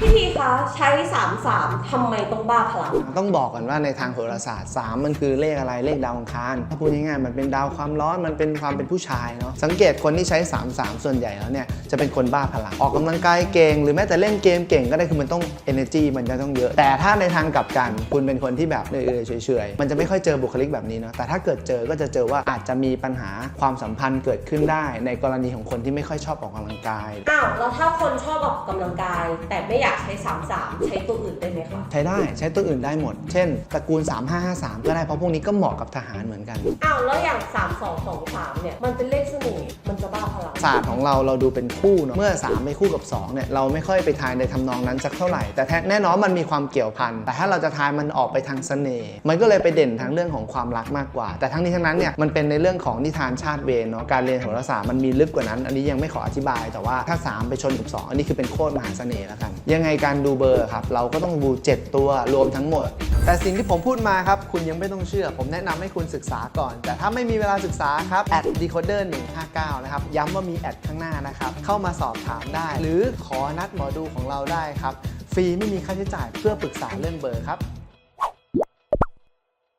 พี่ทีคะใช้3 3ทำไมต้องบ้าพลัง ต้องบอกก่อนว่าในทางโหราศาสตร์ 3 มันคือเลขอะไรเลขดาวอังคารถ้าพูดง่ายๆมันเป็นดาวความร้อนมันเป็นความเป็นผู้ชายเนาะสังเกตคนที่ใช้ 3 3 ส่วนใหญ่แล้วเนี่ยจะเป็นคนบ้าพลัง ออกกำลังกายเก่ง หรือแม้แต่เล่นเกมเก่งก็ได้คือมันต้อง energy มันจะต้องเยอะ แต่ถ้าในทางกลับกันคุณเป็นคนที่แบบเออๆเฉยๆมันจะไม่ค่อยเจอบุคลิกแบบนี้เนาะแต่ถ้าเกิดเจอก็จะเจอว่าอาจจะมีปัญหาความสัมพันธ์เกิดขึ้นได้ ในกรณีของคนที่ไม่ค่อยชอบออกกำลังกายอ้าวแล้วถ้าคนชอบออกกำลังกาย แต่ไม่อยากใช้ 3 3 ใช้ตัวอื่นได้ไหมคะใช้ได้ใช้ตัวอื่นได้หมด เช่นตระกูล 3553 ก็ได้เพราะพวกนี้ก็เหมาะกับทหารเหมือนกัน อ้าวแล้วอย่าง 3 2 2 3 เนี่ย มันเป็นเล ศาสตร์ของเราเราดูเป็นคู่เนาะเมื่อ 3 ไปคู่กับ 2เนี่ยเราไม่ค่อยไปทายในทำนองนั้นสักเท่าไหร่ แต่แท้แน่นอนมันมีความเกี่ยวพันแต่ถ้าเราจะทายมันออกไปทางเสน่ห์มันก็เลยไปเด่นทางเรื่องของความรักมากกว่า แต่ทั้งนี้ทั้งนั้นเนี่ยมันเป็นในเรื่องของนิทานชาติเวรเนาะการเรียนโหราศาสตร์มันมีลึกกว่านั้น อันนี้ยังไม่ขออธิบาย แต่ว่าถ้า 3 ไปชนกับ 2 อันนี้คือเป็นโคตรมหาเสน่ห์แล้วกัน ยังไงการดูเบอร์ครับเราก็ต้องดู 7 ตัวรวมทั้งหมด แต่สิ่งที่ผมพูดมาครับ คุณยังไม่ต้องเชื่อ ผมแนะนำให้คุณศึกษาก่อน แต่ถ้าไม่มีเวลาศึกษาครับ decoder 159 นะครับ ย้ำว่ามีแอดข้างหน้านะครับ เข้ามาสอบถามได้ หรือขอนัดหมอดูของเราได้ครับ ฟรีไม่มีค่าใช้จ่ายเพื่อปรึกษาเรื่องเบอร์ครับ